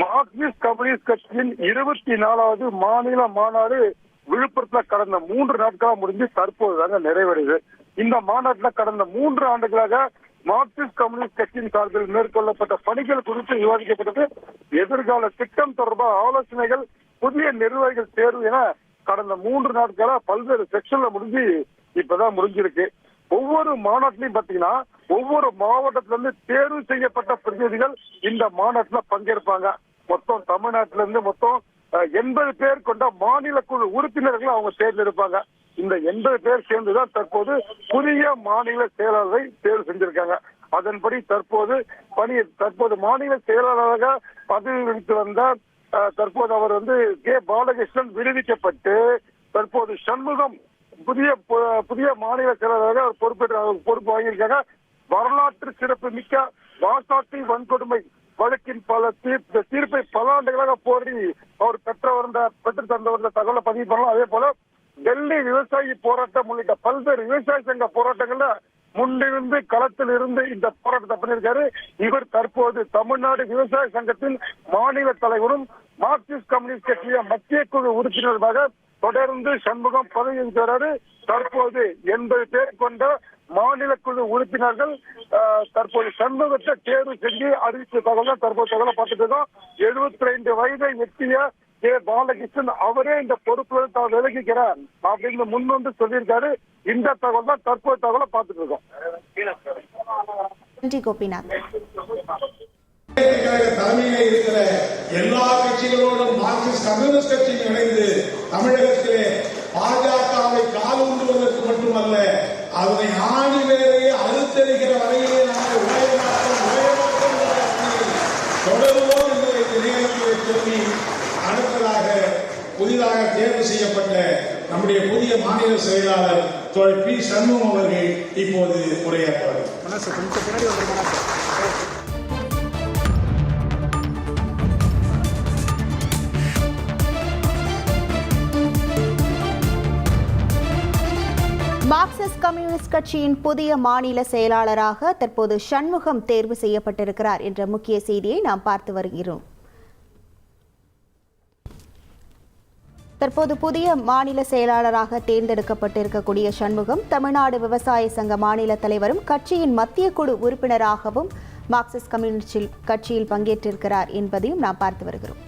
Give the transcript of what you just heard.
Marxist communist கட்சியின் இருபத்தி நாலாவது மாநில மாநாடு விழுப்புரத்துல கடந்த மூன்று நாட்களா முடிஞ்சு தற்போது தாங்க நிறைவடையுது. இந்த மாநாட்டுல கடந்த மூன்று ஆண்டுகளாக மார்க்சிஸ்ட் கம்யூனிஸ்ட் கட்சியின் சார்பில் மேற்கொள்ளப்பட்ட பணிகள் குறித்து விவாதிக்கப்பட்டது. எதிர்கால திட்டம் தொடர்பாக ஆலோசனைகள் புதிய நிர்வாகிகள் தேர்வு என கடந்த மூன்று நாட்களா பல்வேறு செக்ஷன்ல முடிஞ்சு இப்பதான் முடிஞ்சிருக்கு. ஒவ்வொரு மாநாட்டிலையும் பாத்தீங்கன்னா ஒவ்வொரு மாவட்டத்தில இருந்து தேர்வு செய்யப்பட்ட பிரதிநிதிகள் இந்த மாநாட்டுல பங்கேற்பாங்க. மொத்தம் தமிழ்நாட்டில இருந்து மொத்தம் எண்பது பேர் கொண்ட மாநில குழு உறுப்பினர்களை அவங்க தேர்ந்தெடுப்பாங்க. இந்த எண்பது பேர் சேர்ந்துதான் தற்போது புதிய மாநில செயலாளரை தேர்வு செஞ்சிருக்காங்க. அதன்படி தற்போது பணி தற்போது மாநில செயலாளராக பதவி வகித்து வந்த தற்போது அவர் வந்து கே. பாலகிருஷ்ணன் விடுவிக்கப்பட்டு தற்போது சண்முகம் புதிய புதிய மாநில செயலாளராக அவர் பொறுப்பேற்று பொறுப்பு வாங்கியிருக்காங்க வரலாற்று சிறப்பு மிக்க வாசாட்டி வன்கொடுமை வழக்கின் பல தீர்ப்பு தீர்ப்பை பல ஆண்டுகளாக போரி அவர் பெற்ற வந்த பெற்று தந்த வந்த தகவலை பதிவு பண்ணலாம். அதே போல டெல்லி விவசாயி போராட்டம் உள்ளிட்ட பல்வேறு விவசாய சங்க போராட்டங்கள்ல முன்னிருந்து களத்தில் இருந்து இந்த போராட்டத்தை பண்ணியிருக்காரு. இவர் தற்போது தமிழ்நாடு விவசாய சங்கத்தின் மாநில தலைவரும் மார்க்சிஸ்ட் கம்யூனிஸ்ட் கட்சியின் மத்திய குழு உறுப்பினருமாக தொடர்ந்து சண்முகம் பதவி வகிக்கிறாரு தற்போது எண்பது பேர் கொண்ட மாநில குழு உறுப்பினர்கள் தற்போது சண்முகத்தை தேர்வு செஞ்சு அறிவித்த தகவல் தற்போது தகவலை பார்த்துட்டு இருக்கோம். எழுபத்தி ரெண்டு வயதை எட்டிய கே. பாலகிருஷ்ணன் அவரே இந்த பொறுப்புல தான் விலகிக்கிறார் அப்படின்னு முன் வந்து சொல்லியிருக்காரு. இந்த தகவல் தான் தற்போது தகவலை பார்த்துட்டு இருக்கோம். நன்றி கோபிநாத். தலைமையில இருக்கிற எல்லா கட்சிகளோடும் மார்க்சிஸ்ட் கம்யூனிஸ்ட் கட்சியும் இணைந்து தமிழகத்திலே அடுத்ததாக புதிதாக தேர்வு செய்யப்பட்ட நம்முடைய புதிய மாநில செயலாளர் தோழர் பி சண்முகம் அவர்கள் இப்போது உரையாற்றுவார்கள் மார்க்சிஸ்ட் கம்யூனிஸ்ட் கட்சியின் புதிய மாநில செயலாளராக தற்போது சண்முகம் தேர்வு செய்யப்பட்டிருக்கிறார் என்ற முக்கிய செய்தியை நாம் பார்த்து வருகிறோம். தற்போது புதிய மாநில செயலாளராக தேர்ந்தெடுக்கப்பட்டிருக்கக்கூடிய சண்முகம் தமிழ்நாடு விவசாய சங்க மாநில தலைவரும் கட்சியின் மத்திய குழு உறுப்பினராகவும் மார்க்சிஸ்ட் கம்யூனிஸ்ட் கட்சியில் பங்கேற்றிருக்கிறார் என்பதையும் நாம் பார்த்து வருகிறோம்.